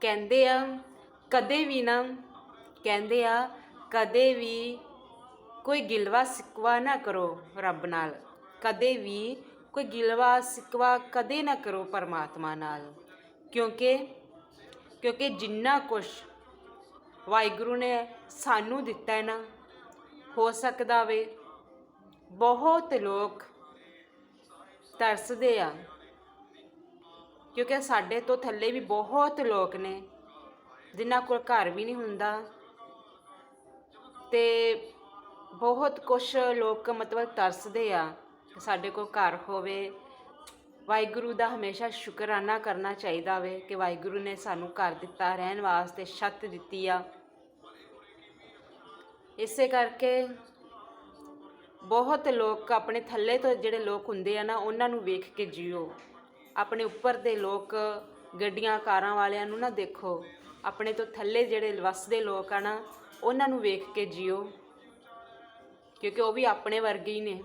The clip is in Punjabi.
ਕਹਿੰਦੇ ਆ, ਕਦੇ ਵੀ ਨਾ, ਕਹਿੰਦੇ ਆ, ਕਦੇ ਵੀ ਕੋਈ ਗਿਲਵਾ ਸਿਕਵਾ ਨਾ ਕਰੋ ਰੱਬ ਨਾਲ। ਕਦੇ ਵੀ ਕੋਈ ਗਿਲਵਾ ਸਿਕਵਾ ਕਦੇ ਨਾ ਕਰੋ ਪਰਮਾਤਮਾ ਨਾਲ। ਕਿਉਂਕਿ ਕਿਉਂਕਿ ਜਿੰਨਾ ਕੁਛ ਵਾਹਿਗੁਰੂ ਨੇ ਸਾਨੂੰ ਦਿੱਤਾ ਹੈ ਨਾ, ਹੋ ਸਕਦਾ ਵੇ, ਬਹੁਤ ਲੋਕ ਤਰਸਦੇ ਆ। ਕਿਉਂਕਿ ਸਾਡੇ ਤੋਂ ਥੱਲੇ ਵੀ ਬਹੁਤ ਲੋਕ ਨੇ, ਜਿਨ੍ਹਾਂ ਕੋਲ ਘਰ ਵੀ ਨਹੀਂ ਹੁੰਦਾ। ਤੇ ਬਹੁਤ ਕੁਝ ਲੋਕ ਮਤਲਬ ਤਰਸਦੇ ਆ ਕਿ ਸਾਡੇ ਕੋਲ ਘਰ ਹੋਵੇ। ਵਾਹਿਗੁਰੂ ਦਾ ਹਮੇਸ਼ਾ ਸ਼ੁਕਰਾਨਾ ਕਰਨਾ ਚਾਹੀਦਾ ਵੇ ਕਿ ਵਾਹਿਗੁਰੂ ਨੇ ਸਾਨੂੰ ਘਰ ਦਿੱਤਾ, ਰਹਿਣ ਵਾਸਤੇ ਛੱਤ ਦਿੱਤੀ ਆ। ਇਸੇ ਕਰਕੇ ਬਹੁਤ ਲੋਕ ਆਪਣੇ ਥੱਲੇ ਤੋਂ ਜਿਹੜੇ ਲੋਕ ਹੁੰਦੇ ਆ ਨਾ, ਉਹਨਾਂ ਨੂੰ ਵੇਖ ਕੇ ਜਿਓ। ਆਪਣੇ ਉੱਪਰ ਦੇ ਲੋਕ, ਗੱਡੀਆਂ, ਕਾਰਾਂ ਵਾਲਿਆਂ ਨੂੰ ਨਾ ਦੇਖੋ। ਆਪਣੇ ਤੋਂ ਥੱਲੇ ਜਿਹੜੇ ਵਸਦੇ ਲੋਕ ਆ ਨਾ, ਉਹਨਾਂ ਨੂੰ ਵੇਖ ਕੇ ਜਿਓ। ਕਿਉਂਕਿ ਉਹ ਵੀ ਆਪਣੇ ਵਰਗੇ ਹੀ ਨੇ।